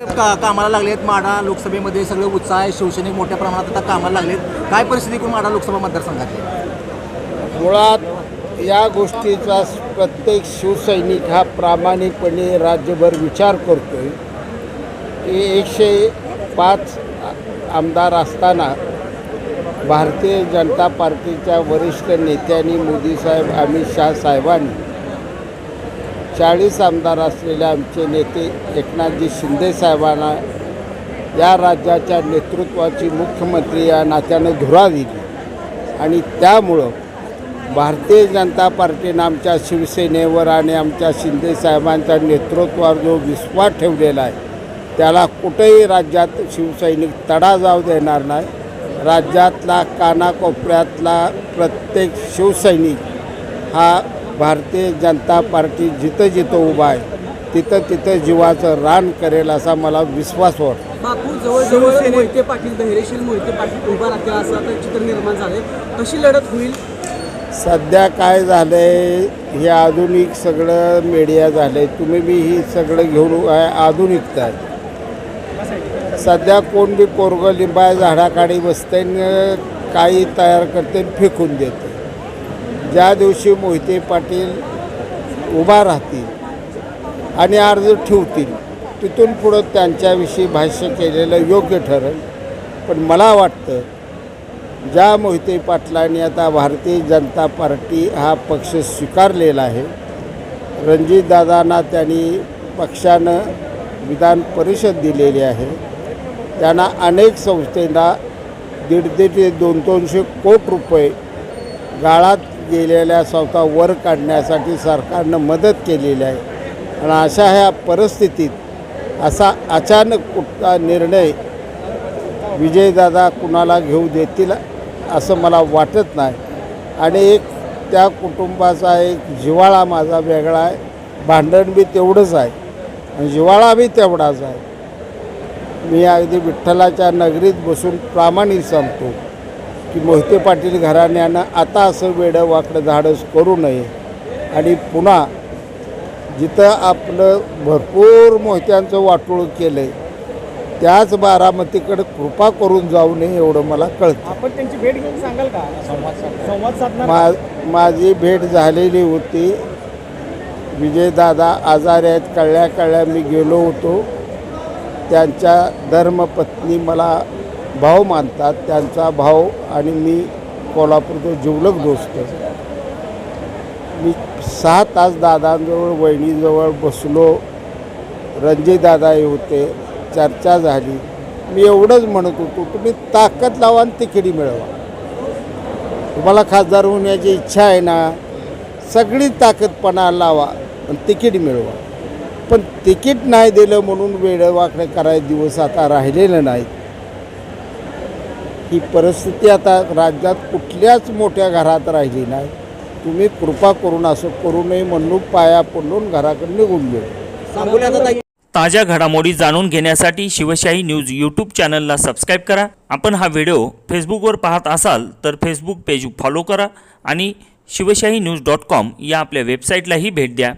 का कामाला लागलेत? माढा लोकसभेमध्ये सगळे उत्साह आहे शिवसैनिक मोठ्या प्रमाणात आता कामाला लागलेत. काय परिस्थिती करून माढा लोकसभा मतदारसंघाची मुळात या गोष्टीचा प्रत्येक शिवसैनिक हा प्रामाणिकपणे राज्यभर विचार करतोय की एकशे पाच आमदार असताना भारतीय जनता पार्टीच्या वरिष्ठ नेत्यांनी मोदी साहेब अमित शहा साहेबांनी चाळीस आमदार असलेले आमचे नेते एकनाथजी शिंदे साहेबांना या राज्याच्या नेतृत्वाची मुख्यमंत्री या नात्यानं धुरा दिली. आणि त्यामुळं भारतीय जनता पार्टीनं आमच्या शिवसेनेवर आणि आमच्या शिंदे साहेबांच्या नेतृत्वावर जो विश्वास ठेवलेला आहे त्याला कुठेही राज्यात शिवसैनिक तडा जाऊ देणार नाही. राज्यातला कानाकोपऱ्यातला प्रत्येक शिवसैनिक हा भारतीय जनता पार्टी जिथं जिथं उभा आहे तिथं तिथं जीवाचं रान करेल असा मला विश्वास वाटतो. बापू जवळजवळ मोहिते पाटील धैर्यशील मोहिते पाटील उभा राहतील असं आता चित्र निर्माण झालंय. कशी लढत होईल? सध्या काय झालं आहे हे आधुनिक सगळं मीडिया झालं आहे तुम्ही बी ही सगळं घेऊन आधुनिकता आहे सध्या कोण बी पोरगं लिंबाय झाडाखाली बसते काही तयार करते फेकून देते ज्या दिवशी मोहिते पाटील उभा राहतील आणि अर्ज ठेवतील तिथून पुढं त्यांच्याविषयी भाष्य केलेलं योग्य ठरेल. पण मला वाटतं ज्या मोहिते पाटलांनी आता भारतीय जनता पार्टी हा पक्ष स्वीकारलेला आहे रणजितदादांना त्यांनी पक्षानं विधान परिषद दिलेली आहे त्यांना अनेक संस्थेला दीड दीड ते दोन दोनशे कोट रुपये गाळात गेलेल्या संस्था वर काढण्यासाठी सरकारनं मदत केलेली आहे. आणि अशा ह्या परिस्थितीत असा अचानक कुठला निर्णय विजयदादा कुणाला घेऊ देतील असं मला वाटत नाही. आणि एक त्या कुटुंबाचा एक जिव्हाळा माझा वेगळा आहे. भांडण बी तेवढंच आहे. आणि जिव्हाळा बी तेवढाच आहे. मी अगदी विठ्ठलाच्या नगरीत बसून प्रामाणिक सांगतो. की मोहिते पाटील घराण्यानं आता असं वेडं वाकडं धाडस करू नये. आणि पुन्हा जिथं आपलं भरपूर मोहित्यांचं वाटोळ केलं आहे त्याच बारामतीकडे कृपा करून जाऊ नये एवढं मला कळतं. आपण त्यांची भेट घेऊन सांगाल का? संवाद साधणार. मा माझी भेट झालेली होती. विजयदादा आजारी आहेत. कळल्या कळल्या मी गेलो होतो. त्यांच्या धर्मपत्नी मला भाव मानतात त्यांचा भाव आणि मी कोल्हापूरचा जिवलग दोस्त. मी सहा तास दादांजवळ वहिनीजवळ बसलो. रणजीदादा हे होते चर्चा झाली. मी एवढंच म्हणत होतो तुम्ही ताकद लावा आणि तिकिडी मिळवा. तुम्हाला खासदार होण्याची इच्छा आहे ना सगळी ताकदपणा लावा आणि तिकीट मिळवा. पण तिकीट नाही दिलं म्हणून वेळ वाकडे करायचे दिवस आता राहिलेलं नाहीत. ही परिस्थिती आता राज्यात कुठल्याच मोठ्या घरात राहिली नाही. तुम्ही कृपा करून असं करू नये म्हणून पाया पडून घराकडे निघून गेलो. ताज्या घडामोडी जाणून घेण्यासाठी शिवशाही न्यूज यूट्यूब चॅनलला सबस्क्राईब करा. आपण हा व्हिडिओ फेसबुकवर पाहत असाल तर फेसबुक पेज फॉलो करा आणि शिवशाही न्यूज डॉट कॉम या आपल्या वेबसाईटलाही भेट द्या.